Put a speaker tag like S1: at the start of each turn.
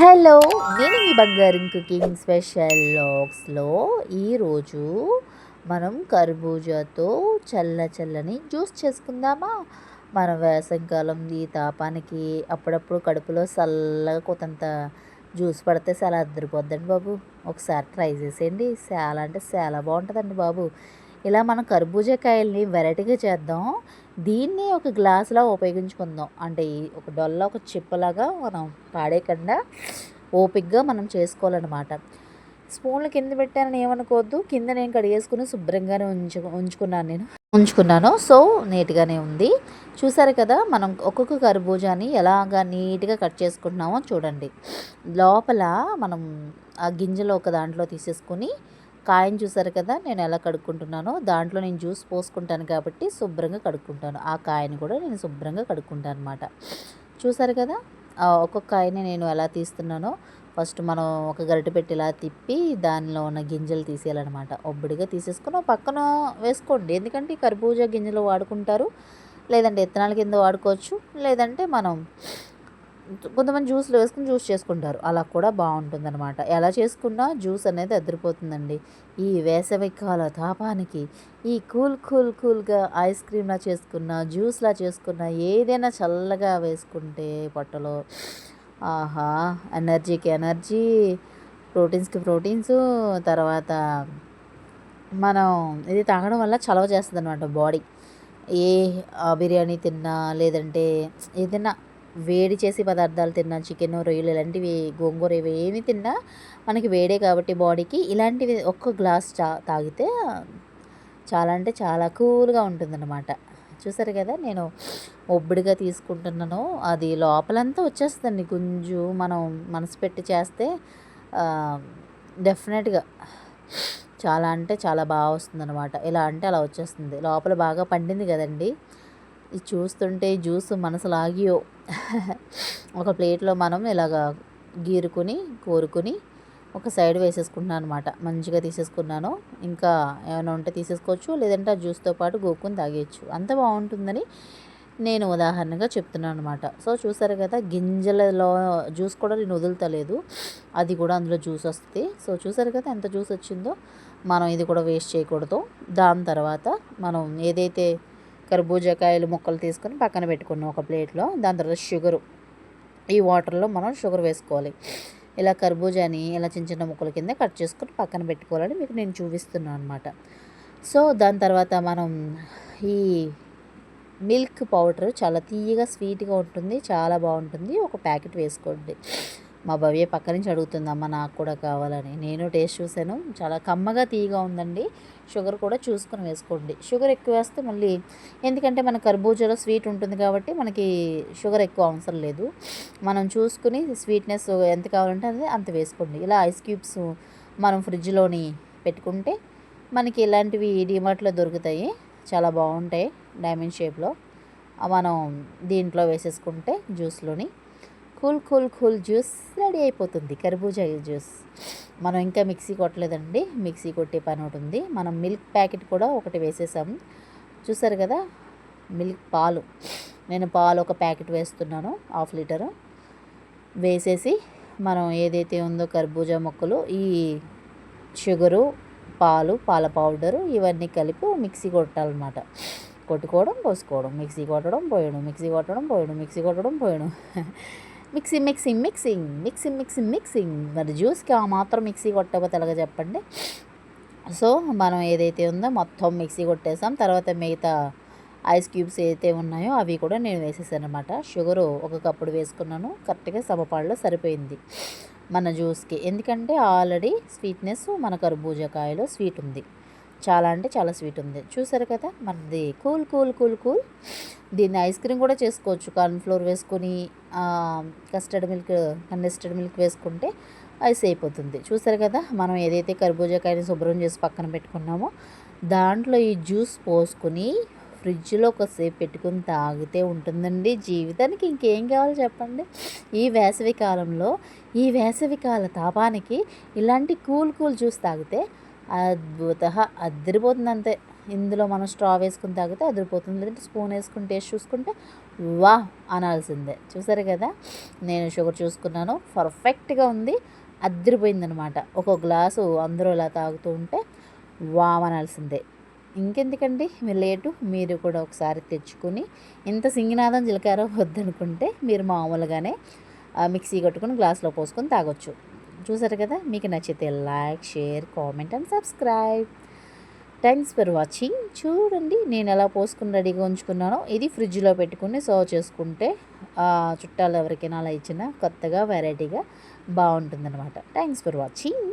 S1: Hello నేను మీ బంగారం cooking special లాగ్స్లో ఈరోజు మనం కర్బూజాతో చల్ల చల్లని జ్యూస్ చేసుకుందామా? మన వేసవికాలం ఈ తాపానికి అప్పుడప్పుడు కడుపులో చల్లగా కొంత జ్యూస్ పడితే చాలా అద్దరిపోద్దండి బాబు. ఒకసారి ట్రై చేసేయండి. చాలా అంటే చాలా బాగుంటుందండి బాబు. ఇలా మనం కర్బూజా కాయల్ని వెరైటీగా చేద్దాం. దీన్ని ఒక గ్లాసులా ఉపయోగించుకుందాం. అంటే ఒక డొల్ల ఒక చిప్పలాగా మనం పాడేయకుండా ఓపిక్గా మనం చేసుకోవాలన్నమాట. స్పూన్లు కింద పెట్టానని ఏమనుకోవద్దు. కింద నేను కడిగేసుకుని శుభ్రంగానే ఉంచు ఉంచుకున్నాను నేను. ఉంచుకున్నాను. సో నీట్గానే ఉంది. చూసారు కదా మనం ఒక్కొక్క కర్బూజాని ఎలాగా నీట్గా కట్ చేసుకుంటున్నామో చూడండి. లోపల మనం ఆ గింజలు ఒక దాంట్లో తీసేసుకుని కాయని చూసారు కదా నేను ఎలా కడుక్కుంటున్నానో దాంట్లో నేను జ్యూస్ పోసుకుంటాను కాబట్టి శుభ్రంగా కడుక్కుంటాను. ఆ కాయని కూడా నేను శుభ్రంగా కడుక్కుంటాను అనమాట చూసారు కదా ఒక్కొక్క కాయని నేను ఎలా తీస్తున్నానో ఫస్ట్ మనం ఒక గరిటె పెట్టి ఇలా తిప్పి దానిలో ఉన్న గింజలు తీసేయాలన్నమాట. ఒబ్బడిగా తీసేసుకుని పక్కన వేసుకోండి. ఎందుకంటే కర్బూజా గింజలు వాడుకుంటారు. లేదంటే ఇత్తనాల కింద వాడుకోవచ్చు. లేదంటే మనం కొంతమంది జ్యూస్లో వేసుకుని జ్యూస్ చేసుకుంటారు. అలా కూడా బాగుంటుందన్నమాట. ఎలా చేసుకున్నా జ్యూస్ అనేది అదిరిపోతుందండి. ఈ వేసవికాల తాపానికి ఈ కూల్ కూల్ కూల్గా ఐస్ క్రీమ్లా చేసుకున్న జ్యూస్లా చేసుకున్న ఏదైనా చల్లగా వేసుకుంటే పొట్టలో ఆహా ఎనర్జీకి ఎనర్జీ ప్రోటీన్స్కి ప్రోటీన్స్ తర్వాత మనం ఇది తాగడం వల్ల చలవ చేస్తుంది అనమాట బాడీ. ఏ బిర్యానీ తిన్నా లేదంటే ఏదైనా వేడి చేసి పదార్థాలు తిన్నా చికెన్ రొయ్యలు ఇలాంటివి గోంగూర ఇవి ఏమి తిన్నా మనకి వేడే కాబట్టి బాడీకి ఇలాంటివి ఒక్క గ్లాస్ చా తాగితే చాలా అంటే చాలా కూల్గా ఉంటుందన్నమాట. చూసారు కదా నేను ఒబ్బడిగా తీసుకుంటున్నాను. అది లోపలంతా వచ్చేస్తుంది గుంజు. మనం మనసు పెట్టి చేస్తే డెఫినెట్గా చాలా అంటే చాలా బాగా వస్తుంది అనమాట ఇలా అంటే అలా వచ్చేస్తుంది. లోపల బాగా పండింది కదండి. ఇది చూస్తుంటే జ్యూస్ మనసు లాగియో. ఒక ప్లేట్లో మనం ఇలాగ గీరుకుని కోరుకుని ఒక సైడ్ వేసేసుకుంటున్నాను అనమాట మంచిగా తీసేసుకున్నాను. ఇంకా ఏమైనా ఉంటే తీసేసుకోవచ్చు లేదంటే ఆ జ్యూస్తో పాటు గోక్కుని తాగేయచ్చు. అంత బాగుంటుందని నేను ఉదాహరణగా చెప్తున్నాను అనమాట సో చూసారు కదా గింజలలో జ్యూస్ కూడా నేను వదులుతలేదు. అది కూడా అందులో జ్యూస్ వస్తుంది. సో చూసారు కదా ఎంత జ్యూస్ వచ్చిందో. మనం ఇది కూడా వేస్ట్ చేయకూడదు. దాని తర్వాత మనం ఏదైతే కర్బూజకాయలు ముక్కలు తీసుకొని పక్కన పెట్టుకున్నాం ఒక ప్లేట్లో. దాని తర్వాత షుగరు. ఈ వాటర్లో మనం షుగర్ వేసుకోవాలి. ఇలా కర్బూజాని ఇలా చిన్న చిన్న ముక్కల కింద కట్ చేసుకొని పక్కన పెట్టుకోవాలని మీకు నేను చూపిస్తున్నాను అనమాట సో దాని తర్వాత మనం ఈ మిల్క్ పౌడర్ చాలా తీయగా స్వీట్గా ఉంటుంది. చాలా బాగుంటుంది. ఒక ప్యాకెట్ వేసుకోండి. మా భవ్య పక్క నుంచి అడుగుతుంది అమ్మ నాకు కూడా కావాలని. నేను టేస్ట్ చూశాను. చాలా కమ్మగా తీయగా ఉందండి. షుగర్ కూడా చూసుకొని వేసుకోండి. షుగర్ ఎక్కువ వేస్తే మళ్ళీ ఎందుకంటే మన కర్బూజాలో స్వీట్ ఉంటుంది కాబట్టి మనకి షుగర్ ఎక్కువ అవసరం లేదు. మనం చూసుకుని స్వీట్నెస్ ఎంత కావాలంటే అది అంత వేసుకోండి. ఇలా ఐస్ క్యూబ్స్ మనం ఫ్రిడ్జ్లోని పెట్టుకుంటే మనకి ఇలాంటివి డిమార్ట్లో దొరుకుతాయి. చాలా బాగుంటాయి డైమండ్ షేప్లో. మనం దీంట్లో వేసేసుకుంటే జ్యూస్లోని cool cool cool juice ready అయిపోతుంది. కర్బూజా జ్యూస్. మనం ఇంకా మిక్సీ కొట్టలేదండి. మిక్సీ కొట్టే పని ఒకటి ఉంది. మనం మిల్క్ ప్యాకెట్ కూడా ఒకటి వేసేసాము. చూసారు కదా? మిల్క్ పాలు. నేను పాలు ఒక ప్యాకెట్ వేస్తున్నాను హాఫ్ లీటరు. వేసేసి మనం ఏదైతే ఉందో కర్బూజా మొక్కలు ఈ షుగరు పాలు పాల పౌడరు ఇవన్నీ కలిపి మిక్సీ కొట్టాలన్నమాట. కొట్టుకోవడం పోసుకోవడం మిక్సీ కొట్టడం పోయడం మిక్సీ కొట్టడం పోయడం మిక్సీ కొట్టడం పోయడం. Mixie mixing mixing mixing mixing mixing. మరి జ్యూస్కి ఆ మాత్రం మిక్సీ కొట్టకపోతే ఎలాగ చెప్పండి? సో మనం ఏదైతే ఉందో మొత్తం మిక్సీ కొట్టేసాం. తర్వాత మిగతా ఐస్ క్యూబ్స్ ఏదైతే ఉన్నాయో అవి కూడా నేను వేసేసాను అనమాట షుగరు ఒక కప్పుడు వేసుకున్నాను. కరెక్ట్గా సమపాడులో సరిపోయింది మన జ్యూస్కి. ఎందుకంటే ఆల్రెడీ స్వీట్నెస్ మన కర్బూజా కాయలో స్వీట్ ఉంది. చాలా అంటే చాలా స్వీట్ ఉంది. చూసారు కదా? మనది కూల్ కూల్ కూల్ కూల్. దీన్ని ఐస్ క్రీమ్ కూడా చేసుకోవచ్చు. కార్న్ఫ్లోర్ వేసుకొని కస్టర్డ్ మిల్క్ కండెస్టర్డ్ మిల్క్ వేసుకుంటే ఐస్ అయిపోతుంది. చూసారు కదా? మనం ఏదైతే కర్బూజాకాయని శుభ్రం చేసి పక్కన పెట్టుకున్నామో దాంట్లో ఈ జ్యూస్ పోసుకొని ఫ్రిడ్జ్లో ఒకసేపు పెట్టుకుని తాగితే ఉంటుందండి జీవితానికి. ఇంకేం కావాలి చెప్పండి? ఈ వేసవి కాలంలో ఈ వేసవి కాల తాపానికి ఇలాంటి కూల్ కూల్ జ్యూస్ తాగితే అద్భుత అదిరిపోతుంది అంతే ఇందులో మనం స్ట్రా వేసుకుని తాగితే అదిరిపోతుంది. లేదంటే స్పూన్ వేసుకుని టేస్ట్ చూసుకుంటే వా అనాల్సిందే. చూసారు కదా? నేను షుగర్ చూసుకున్నాను. పర్ఫెక్ట్గా ఉంది. అద్దరిపోయిందనమాట ఒక గ్లాసు అందరూ ఇలా తాగుతూ ఉంటే వావ్ అనాల్సిందే. ఇంకెందుకండి? మీరు లేటు. మీరు కూడా ఒకసారి తెచ్చుకొని ఇంత సింగినాదం జీలకర్ర వద్దనుకుంటే మీరు మామూలుగానే మిక్సీ కొట్టుకొని గ్లాస్లో పోసుకొని తాగొచ్చు. చూసారు కదా? మీకు నచ్చితే like share comment and subscribe. Thanks for watching చూడండి నేను ఎలా పోసుకుని రెడీగా ఉంచుకున్నానో ఇది ఫ్రిడ్జ్లో పెట్టుకుని సర్వ్ చేసుకుంటే ఆ, చుట్టాలు ఎవరికైనా అలా ఇచ్చినా కొత్తగా వెరైటీగా బాగుంటుందన్నమాట. Thanks for watching